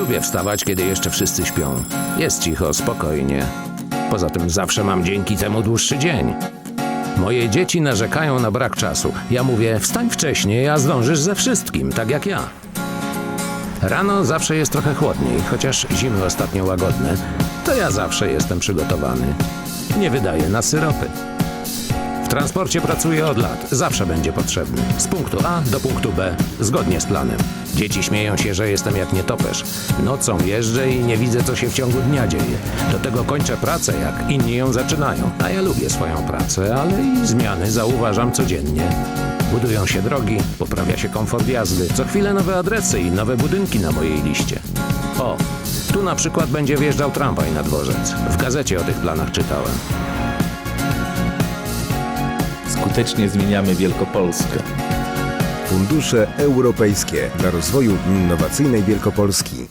Lubię wstawać, kiedy jeszcze wszyscy śpią. Jest cicho, spokojnie. Poza tym zawsze mam dzięki temu dłuższy dzień. Moje dzieci narzekają na brak czasu. Ja mówię, wstań wcześniej, a zdążysz ze wszystkim, tak jak ja. Rano zawsze jest trochę chłodniej, chociaż zimy ostatnio łagodne. To ja zawsze jestem przygotowany. Nie wydaję na syropy. Transporcie pracuję od lat, zawsze będzie potrzebny. Z punktu A do punktu B, zgodnie z planem. Dzieci śmieją się, że jestem jak nietoperz. Nocą jeżdżę i nie widzę, co się w ciągu dnia dzieje. Do tego kończę pracę, jak inni ją zaczynają. A ja lubię swoją pracę, ale i zmiany zauważam codziennie. Budują się drogi, poprawia się komfort jazdy, co chwilę nowe adresy i nowe budynki na mojej liście. O, tu na przykład będzie wjeżdżał tramwaj na dworzec. W gazecie o tych planach czytałem. Skutecznie zmieniamy Wielkopolskę. Fundusze europejskie dla rozwoju innowacyjnej Wielkopolski.